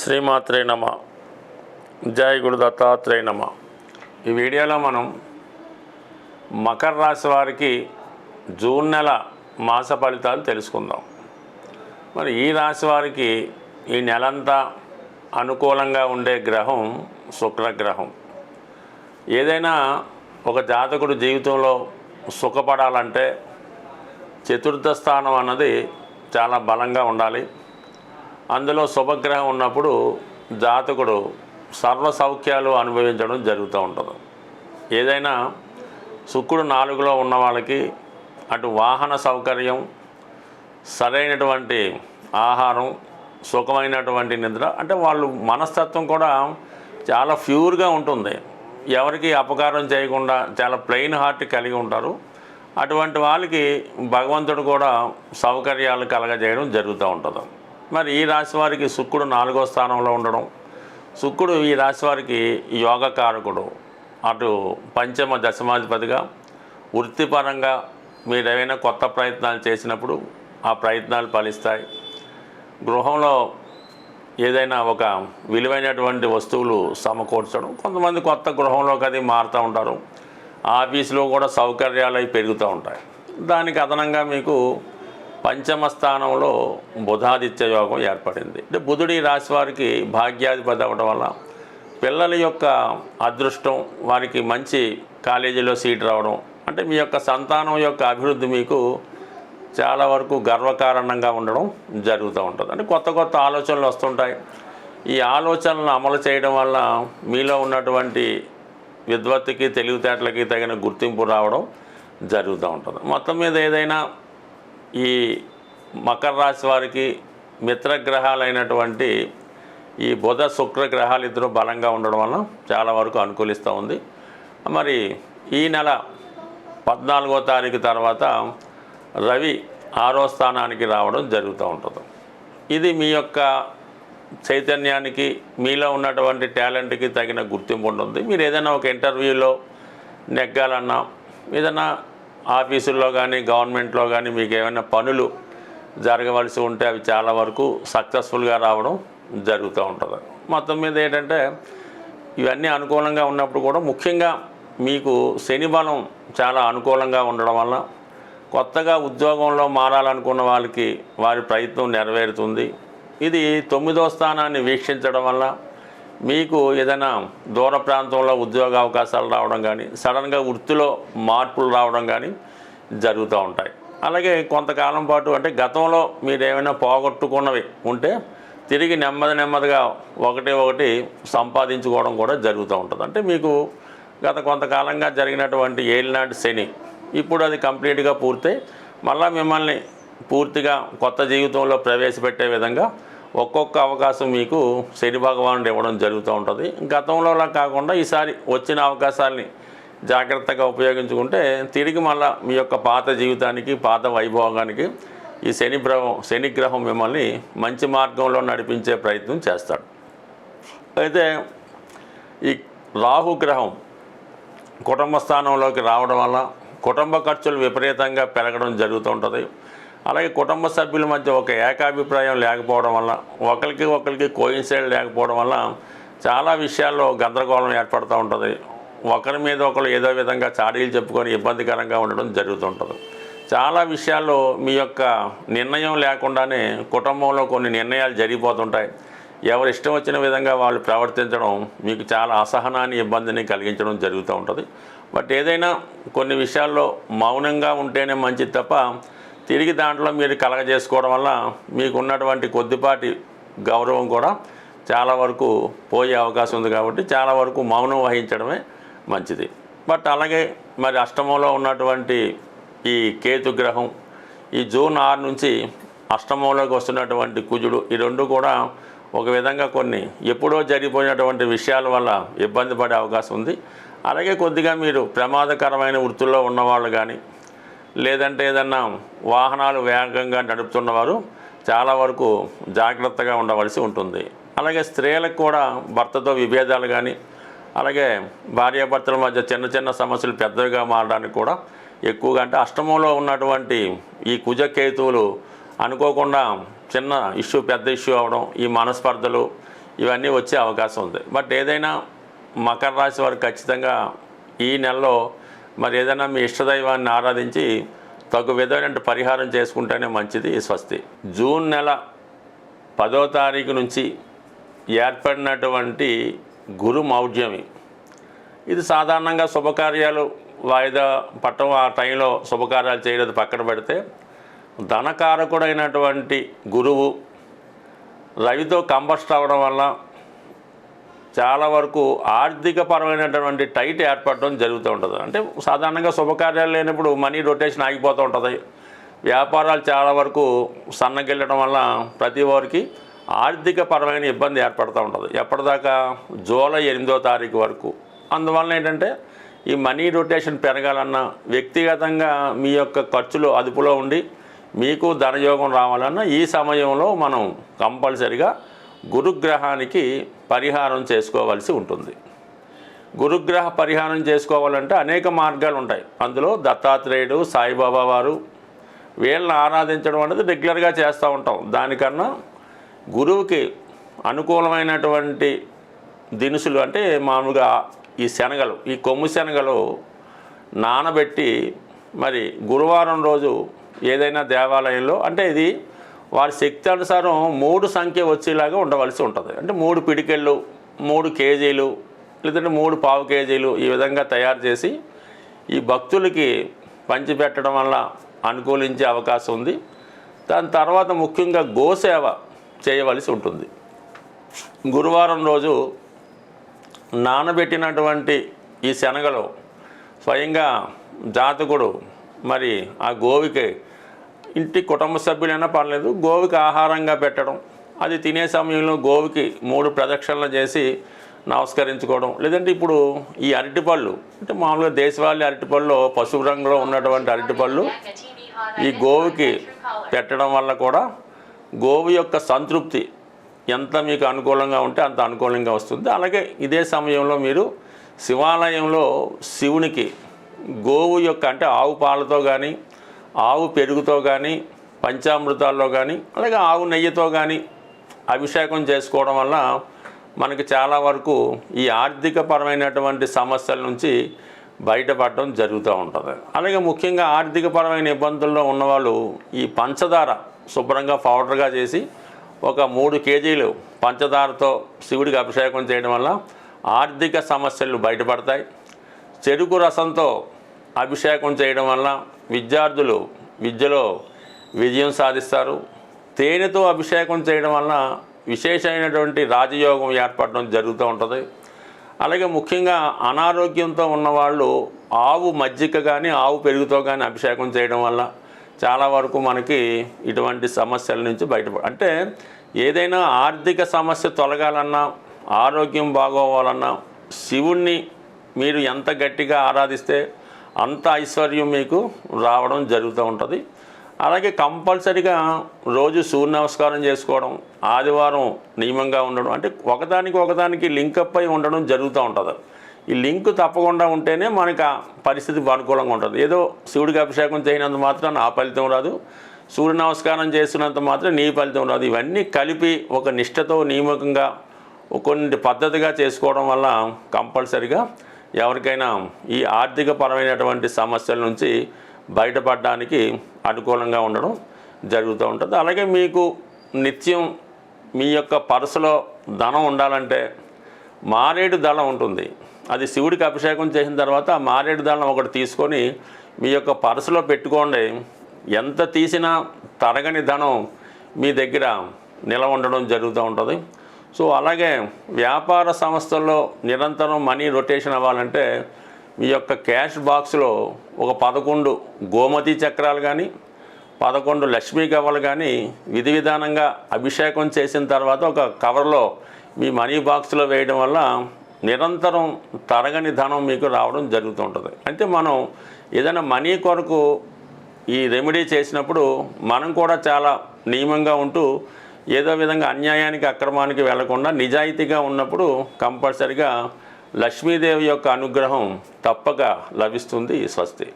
శ్రీమాత్రే నమ. జయ గురు దత్తాత్రేయ నమ. ఈ వీడియోలో మనం మకర రాశి వారికి జూన్ నెల మాస ఫలితాలు తెలుసుకుందాం. మరి ఈ రాశి వారికి ఈ నెలంతా అనుకూలంగా ఉండే గ్రహం శుక్రగ్రహం. ఏదైనా ఒక జాతకుడు జీవితంలో సుఖపడాలంటే చతుర్థ స్థానం అన్నది చాలా బలంగా ఉండాలి. అందులో శుభగ్రహం ఉన్నప్పుడు జాతకుడు సర్వ సౌఖ్యాలు అనుభవించడం జరుగుతూ ఉంటుంది. ఏదైనా శుక్రుడు నాలుగులో ఉన్న వాళ్ళకి అటు వాహన సౌకర్యం సరైనటువంటి ఆహారం సుఖమైనటువంటి నిద్ర అంటే వాళ్ళు మనస్తత్వం కూడా చాలా ప్యూర్గా ఉంటుంది. ఎవరికి అపకారం చేయకుండా చాలా ప్లెయిన్ హార్ట్ కలిగి ఉంటారు. అటువంటి వాళ్ళకి భగవంతుడు కూడా సౌకర్యాలు కలగజేయడం జరుగుతూ ఉంటుంది. మరి ఈ రాశి వారికి శుక్రుడు నాలుగో స్థానంలో ఉండడం శుక్రుడు ఈ రాశి వారికి యోగకారకుడు. అటు పంచమ దశమాధిపతిగా వృత్తిపరంగా మీరు ఏవైనా కొత్త ప్రయత్నాలు చేసినప్పుడు ఆ ప్రయత్నాలు ఫలిస్తాయి. గృహంలో ఏదైనా ఒక విలువైనటువంటి వస్తువులు సమకూర్చడం కొంతమంది కొత్త గృహంలోకి అది మారుతూ ఉంటారు. ఆఫీసులో కూడా సౌకర్యాలు అవి పెరుగుతూ ఉంటాయి. దానికి అదనంగా మీకు పంచమ స్థానంలో బుధాదిత్య యోగం ఏర్పడింది. అంటే బుధుడి రాశి వారికి భాగ్యాధిపతి అవ్వడం వల్ల పిల్లల యొక్క అదృష్టం వారికి మంచి కాలేజీలో సీట్ రావడం అంటే మీ యొక్క సంతానం యొక్క అభివృద్ధి మీకు చాలా వరకు గర్వకారణంగా ఉండడం జరుగుతూ ఉంటుంది. అంటే కొత్త కొత్త ఆలోచనలు వస్తుంటాయి. ఈ ఆలోచనలను అమలు చేయడం వల్ల మీలో ఉన్నటువంటి విద్వత్తుకి తెలివితేటలకి తగిన గుర్తింపు రావడం జరుగుతూ ఉంటుంది. మొత్తం మీద ఏదైనా ఈ మకర రాశి వారికి మిత్రగ్రహాలైనటువంటి ఈ బుధ శుక్ర గ్రహాలు ఇద్దరు బలంగా ఉండడం వల్ల చాలా వరకు అనుకూలిస్తూ ఉంది. మరి ఈ నెల పద్నాలుగో తారీఖు తర్వాత రవి ఆరో స్థానానికి రావడం జరుగుతూ ఉంటుంది. ఇది మీ యొక్క చైతన్యానికి మీలో ఉన్నటువంటి టాలెంట్కి తగిన గుర్తింపు ఉంటుంది. మీరు ఏదైనా ఒక ఇంటర్వ్యూలో నెగ్గాలన్నా ఏదైనా ఆఫీసుల్లో కానీ గవర్నమెంట్లో కానీ మీకు ఏమైనా పనులు జరగవలసి ఉంటే అవి చాలా వరకు సక్సెస్ఫుల్గా రావడం జరుగుతూ ఉంటుంది. మొత్తం మీద ఏంటంటే ఇవన్నీ అనుకూలంగా ఉన్నప్పుడు కూడా ముఖ్యంగా మీకు శని బలం చాలా అనుకూలంగా ఉండడం వల్ల కొత్తగా ఉద్యోగంలో మారాలనుకున్న వాళ్ళకి వారి ప్రయత్నం నెరవేరుతుంది. ఇది తొమ్మిదో స్థానాన్ని వీక్షించడం వల్ల మీకు ఏదైనా దూర ప్రాంతంలో ఉద్యోగ అవకాశాలు రావడం కానీ సడన్గా వృత్తిలో మార్పులు రావడం కానీ జరుగుతూ ఉంటాయి. అలాగే కొంతకాలం పాటు అంటే గతంలో మీరు ఏమైనా పోగొట్టుకున్నవి ఉంటే తిరిగి నెమ్మది నెమ్మదిగా ఒకటి ఒకటి సంపాదించుకోవడం కూడా జరుగుతూ ఉంటుంది. అంటే మీకు గత కొంతకాలంగా జరిగినటువంటి ఏలినాటి శని ఇప్పుడు అది కంప్లీట్గా పూర్తయి మళ్ళీ మిమ్మల్ని పూర్తిగా కొత్త జీవితంలో ప్రవేశపెట్టే విధంగా ఒక్కొక్క అవకాశం మీకు శని భగవానుడు ఇవ్వడం జరుగుతూ ఉంటుంది. గతంలోలా కాకుండా ఈసారి వచ్చిన అవకాశాలని జాగ్రత్తగా ఉపయోగించుకుంటే తిరిగి మళ్ళా మీ యొక్క పాత జీవితానికి పాత వైభోగానికి ఈ శని గ్రహం శని గ్రహం మిమ్మల్ని మంచి మార్గంలో నడిపించే ప్రయత్నం చేస్తాడు. అయితే ఈ రాహు గ్రహం కుటుంబ స్థానంలోకి రావడం వల్ల కుటుంబ ఖర్చులు విపరీతంగా పెరగడం జరుగుతూ ఉంటుంది. అలాగే కుటుంబ సభ్యుల మధ్య ఒక ఏకాభిప్రాయం లేకపోవడం వల్ల ఒకరికి ఒకరికి కోయిన్సైడ్ లేకపోవడం వల్ల చాలా విషయాల్లో గందరగోళం ఏర్పడుతూ ఉంటుంది. ఒకరి మీద ఒకరు ఏదో విధంగా చాడీలు చెప్పుకొని ఇబ్బందికరంగా ఉండడం జరుగుతుంటుంది చాలా విషయాల్లో మీ యొక్క నిర్ణయం లేకుండానే కుటుంబంలో కొన్ని నిర్ణయాలు జరిగిపోతుంటాయి. ఎవరు ఇష్టం వచ్చిన విధంగా వాళ్ళు ప్రవర్తించడం మీకు చాలా అసహనాన్ని ఇబ్బందిని కలిగించడం జరుగుతూ ఉంటుంది. బట్ ఏదైనా కొన్ని విషయాల్లో మౌనంగా ఉంటేనే మంచిది తప్ప తిరిగి దాంట్లో మీరు కలగజేసుకోవడం వల్ల మీకు ఉన్నటువంటి కొద్దిపాటి గౌరవం కూడా చాలా వరకు పోయే అవకాశం ఉంది కాబట్టి చాలా వరకు మౌనం వహించడమే మంచిది. బట్ అలాగే మరి అష్టమంలో ఉన్నటువంటి ఈ కేతు గ్రహం ఈ జూన్ ఆరు నుంచి అష్టమంలోకి వస్తున్నటువంటి కుజుడు ఈ రెండు కూడా ఒక విధంగా కొన్ని ఎప్పుడో జరిగిపోయినటువంటి విషయాల వల్ల ఇబ్బంది పడే అవకాశం ఉంది. అలాగే కొద్దిగా మీరు ప్రమాదకరమైన వృత్తుల్లో ఉన్నవాళ్ళు కానీ లేదంటే ఏదన్నా వాహనాలు వేగంగా నడుపుతున్నవారు చాలా వరకు జాగ్రత్తగా ఉండవలసి ఉంటుంది. అలాగే స్త్రీలకు కూడా భర్తతో విభేదాలు కానీ అలాగే భార్యాభర్తల మధ్య చిన్న చిన్న సమస్యలు పెద్దవిగా మారడానికి కూడా ఎక్కువగా అంటే అష్టమంలో ఉన్నటువంటి ఈ కుజకేతువులు అనుకోకుండా చిన్న ఇష్యూ పెద్ద ఇష్యూ అవడం ఈ మనస్పర్ధలు ఇవన్నీ వచ్చే అవకాశం ఉంది. బట్ ఏదైనా మకర రాశి వారు ఖచ్చితంగా ఈ నెలలో మరి ఏదైనా మీ ఇష్టదైవాన్ని ఆరాధించి తగు విధమైన పరిహారం చేసుకుంటేనే మంచిది స్వస్తి. జూన్ నెల పదో తారీఖు నుంచి ఏర్పడినటువంటి గురు మౌఢ్యమి ఇది సాధారణంగా శుభకార్యాలు వాయిదా పట్టం ఆ టైంలో శుభకార్యాలు చేయలేదు పక్కన పెడితే. ధనకారకుడైనటువంటి గురువు రవితో కంబస్ట్ అవ్వడం వల్ల చాలా వరకు ఆర్థిక పరమైనటువంటి టైట్ ఏర్పడడం జరుగుతూ ఉంటుంది. అంటే సాధారణంగా శుభకార్యాలు లేనప్పుడు మనీ రొటేషన్ ఆగిపోతూ ఉంటుంది. వ్యాపారాలు చాలా వరకు సన్నగిల్లడం వల్ల ప్రతి వారికి ఆర్థిక పరమైన ఇబ్బంది ఏర్పడుతూ ఉంటుంది. ఎప్పటిదాకా జూలై ఎనిమిదో తారీఖు వరకు. అందువలన ఏంటంటే ఈ మనీ రొటేషన్ పెరగాలన్నా వ్యక్తిగతంగా మీ యొక్క ఖర్చులు అదుపులో ఉండి మీకు ధనయోగం రావాలన్నా ఈ సమయంలో మనం కంపల్సరిగా గురుగ్రహానికి పరిహారం చేసుకోవాల్సి ఉంటుంది. గురుగ్రహ పరిహారం చేసుకోవాలంటే అనేక మార్గాలు ఉంటాయి. అందులో దత్తాత్రేయుడు సాయిబాబా వారు వీళ్ళని ఆరాధించడం అనేది రెగ్యులర్గా చేస్తూ ఉంటాం. దానికన్నా గురువుకి అనుకూలమైనటువంటి దినుసులు అంటే మామూలుగా ఈ శనగలు ఈ కొమ్ము శనగలు నానబెట్టి మరి గురువారం రోజు ఏదైనా దేవాలయంలో అంటే ఇది వారి శక్తి అనుసారం మూడు సంఖ్య వచ్చేలాగా ఉండవలసి ఉంటుంది. అంటే మూడు పిడికెళ్ళు మూడు కేజీలు లేదంటే మూడు పావు కేజీలు ఈ విధంగా తయారు చేసి ఈ భక్తులకి పంచిపెట్టడం వల్ల అనుకూలించే అవకాశం ఉంది. దాని తర్వాత ముఖ్యంగా గోసేవ చేయవలసి ఉంటుంది. గురువారం రోజు నానబెట్టినటువంటి ఈ శనగలు స్వయంగా జాతకుడు మరి ఆ గోవికి ఇంటి కుటుంబ సభ్యులైనా పర్లేదు గోవుకి ఆహారంగా పెట్టడం అది తినే సమయంలో గోవికి మూడు ప్రదక్షిణలు చేసి నమస్కరించుకోవడం. లేదంటే ఇప్పుడు ఈ అరటిపళ్ళు అంటే మామూలుగా దేశవాళీ అరటిపళ్ళు పసుపు రంగులో ఉన్నటువంటి అరటిపళ్ళు ఈ గోవుకి పెట్టడం వల్ల కూడా గోవు యొక్క సంతృప్తి ఎంత మీకు అనుకూలంగా ఉంటే అంత అనుకూలంగా వస్తుంది. అలాగే ఇదే సమయంలో మీరు శివాలయంలో శివునికి గోవు యొక్క అంటే ఆవు పాలతో కానీ ఆవు పెరుగుతో కానీ పంచామృతాల్లో కానీ అలాగే ఆవు నెయ్యితో కానీ అభిషేకం చేసుకోవడం వల్ల మనకి చాలా వరకు ఈ ఆర్థిక పరమైనటువంటి సమస్యల నుంచి బయటపడడం జరుగుతూ ఉంటుంది. అలాగే ముఖ్యంగా ఆర్థిక పరమైన ఇబ్బందుల్లో ఉన్నవాళ్ళు ఈ పంచదార శుభ్రంగా పౌడర్గా చేసి ఒక మూడు కేజీలు పంచదారతో శివుడికి అభిషేకం చేయడం వల్ల ఆర్థిక సమస్యలు బయటపడతాయి. చెరుకు రసంతో అభిషేకం చేయడం వల్ల విద్యార్థులు విద్యలో విజయం సాధిస్తారు. తేనెతో అభిషేకం చేయడం వలన విశేషమైనటువంటి రాజయోగం ఏర్పడడం జరుగుతూ ఉంటుంది. అలాగే ముఖ్యంగా అనారోగ్యంతో ఉన్నవాళ్ళు ఆవు మజ్జిగ కానీ ఆవు పెరుగుతో కానీ అభిషేకం చేయడం వల్ల చాలా వరకు మనకి ఇటువంటి సమస్యల నుంచి బయటపడ అంటే ఏదైనా ఆర్థిక సమస్య తొలగాలన్నా ఆరోగ్యం బాగోవాలన్నా శివుణ్ణి మీరు ఎంత గట్టిగా ఆరాధిస్తే అంత ఐశ్వర్యం మీకు రావడం జరుగుతూ ఉంటుంది. అలాగే కంపల్సరిగా రోజు సూర్య నమస్కారం చేసుకోవడం ఆదివారం నియమంగా ఉండడం అంటే ఒకదానికి ఒకదానికి లింకప్ అయి ఉండడం జరుగుతూ ఉంటుంది. ఈ లింక్ తప్పకుండా ఉంటేనే మనకి ఆ పరిస్థితి అనుకూలంగా ఉంటుంది. ఏదో శివుడికి అభిషేకం చేయనంత మాత్రాన ఆ ఫలితం రాదు. సూర్య నమస్కారం చేసినంత మాత్రం నీ ఫలితం రాదు. ఇవన్నీ కలిపి ఒక నిష్టతో నియమకంగా కొన్ని పద్ధతిగా చేసుకోవడం వల్ల కంపల్సరిగా ఎవరికైనా ఈ ఆర్థిక పరమైనటువంటి సమస్యల నుంచి బయటపడడానికి అనుకూలంగా ఉండడం జరుగుతూ ఉంటుంది. అలాగే మీకు నిత్యం మీ యొక్క పర్సులో ధనం ఉండాలంటే మారేడు దళం ఉంటుంది. అది శివుడికి అభిషేకం చేసిన తర్వాత ఆ మారేడు దళం ఒకటి తీసుకొని మీ యొక్క పర్సులో పెట్టుకోండి. ఎంత తీసినా తరగని ధనం మీ దగ్గర నిలవ ఉండడం జరుగుతూ ఉంటుంది. సో అలాగే వ్యాపార సంస్థల్లో నిరంతరం మనీ రొటేషన్ అవ్వాలంటే మీ యొక్క క్యాష్ బాక్స్లో ఒక పదకొండు గోమతి చక్రాలు కానీ పదకొండు లక్ష్మీ కవర్లు కానీ విధి విధానంగా అభిషేకం చేసిన తర్వాత ఒక కవర్లో మీ మనీ బాక్స్లో వేయడం వల్ల నిరంతరం తరగని ధనం మీకు రావడం జరుగుతూ ఉంటుంది. అంటే మనం ఏదైనా మనీ కొరకు ఈ రెమెడీ చేసినప్పుడు మనం కూడా చాలా నియమంగా ఉంటూ ఏదో విధంగా అన్యాయానికి అక్రమానికి వెళ్ళకుండా నిజాయితీగా ఉన్నప్పుడు కంపల్సరిగా లక్ష్మీదేవి యొక్క అనుగ్రహం తప్పక లభిస్తుంది స్వస్తి.